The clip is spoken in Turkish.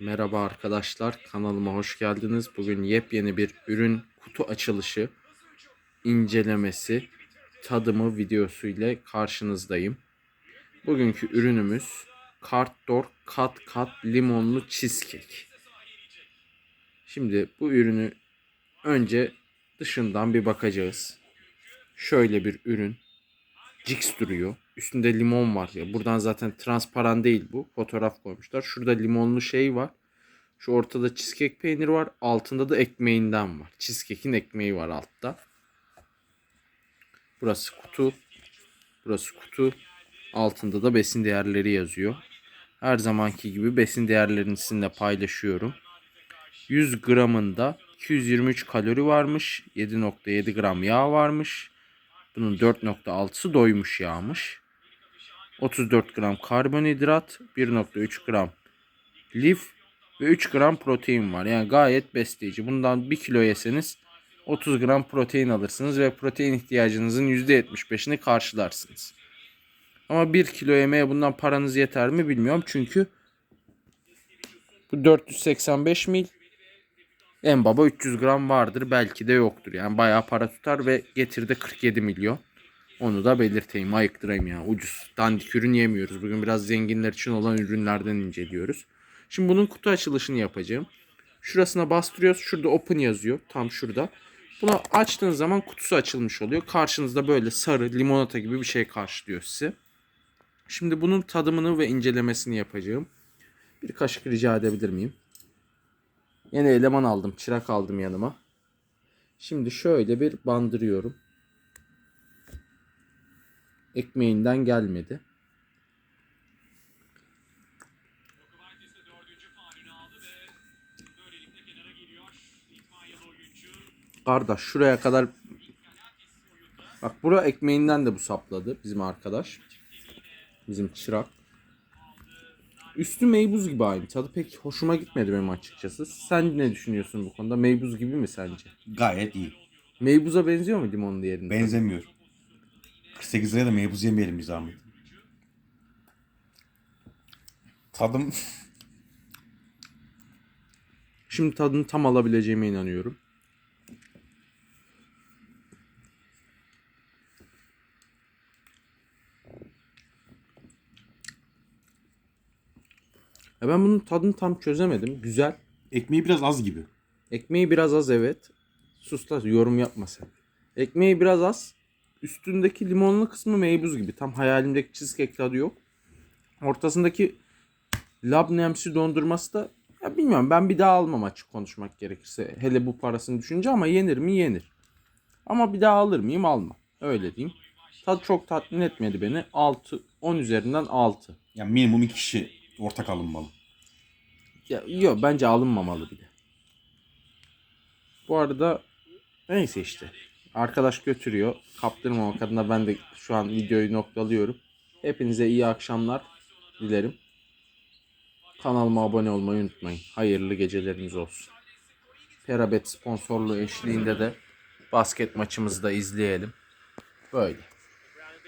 Merhaba arkadaşlar, kanalıma hoş geldiniz. Bugün yepyeni bir ürün kutu açılışı, incelemesi, tadımı videosu ile karşınızdayım. Bugünkü ürünümüz Kartdor Kat Kat Limonlu Cheesecake. Şimdi bu ürünü önce dışından bir bakacağız. Şöyle bir ürün. Cix duruyor. Üstünde limon var ya. Buradan zaten transparan değil bu. Fotoğraf koymuşlar. Şurada limonlu şey var. Şu ortada cheesecake peyniri var. Altında da ekmeğinden var. Cheesecake'in ekmeği var altta. Burası kutu. Burası kutu. Altında da besin değerleri yazıyor. Her zamanki gibi besin değerlerini sizinle paylaşıyorum. 100 gramında 223 kalori varmış. 7.7 gram yağ varmış. Bunun 4.6'sı doymuş yağmış. 34 gram karbonhidrat, 1.3 gram lif ve 3 gram protein var. Yani gayet besleyici. Bundan 1 kilo yeseniz 30 gram protein alırsınız ve protein ihtiyacınızın %75'ini karşılarsınız. Ama 1 kilo yemeye bundan paranız yeter mi bilmiyorum. Çünkü bu 485 mil en baba 300 gram vardır. Belki de yoktur. Yani bayağı para tutar ve getirdi 47 milyon. Onu da belirteyim. Ayıktırayım ya. Ucuz. Dandik ürün yemiyoruz. Bugün biraz zenginler için olan ürünlerden inceliyoruz. Şimdi bunun kutu açılışını yapacağım. Şurasına bastırıyoruz. Şurada open yazıyor. Tam şurada. Bunu açtığınız zaman kutusu açılmış oluyor. Karşınızda böyle sarı limonata gibi bir şey karşılıyor sizi. Şimdi bunun tadımını ve incelemesini yapacağım. Bir kaşık rica edebilir miyim? Yine eleman aldım. Çırak aldım yanıma. Şimdi şöyle bir bandırıyorum. Ekmeğinden gelmedi. Kardeş şuraya kadar Bak bura ekmeğinden de bu sapladı bizim arkadaş. Bizim çırak. Üstü meybuz gibi aynı. Tadı pek hoşuma gitmedi benim açıkçası. Sen ne düşünüyorsun bu konuda? Meybuz gibi mi sence? Gayet iyi. Meybuza benziyor mu limonun diğerinde? Benzemiyor. 48 liraya da meybuz yemeyelim bir zahmet. Tadım Şimdi tadını tam alabileceğime inanıyorum. Ya ben bunun tadını tam çözemedim. Güzel. ekmeği biraz az gibi. Ekmeği biraz az evet. Sus la yorum yapma sen. Ekmeği biraz az. Üstündeki limonlu kısmı meybuz gibi. Tam hayalimdeki cheesecake tadı yok. Ortasındaki labnemsi dondurması da ya bilmiyorum ben bir daha almam açık konuşmak gerekirse. Hele bu parasını düşünce ama yenir mi yenir. Ama bir daha alır mıyım almam. Öyle diyeyim. Tadı çok tatmin etmedi beni. 6 10 üzerinden 6. Yani minimum iki kişi ortak alınmalı. Ya, yok bence alınmamalı bile. Bu arada neyse işte. Arkadaş götürüyor. Kaptırmamak adına ben de şu an videoyu noktalıyorum. Hepinize iyi akşamlar dilerim. Kanalıma abone olmayı unutmayın. Hayırlı geceleriniz olsun. Perabet sponsorluğu eşliğinde de basket maçımızı da izleyelim. Böyle.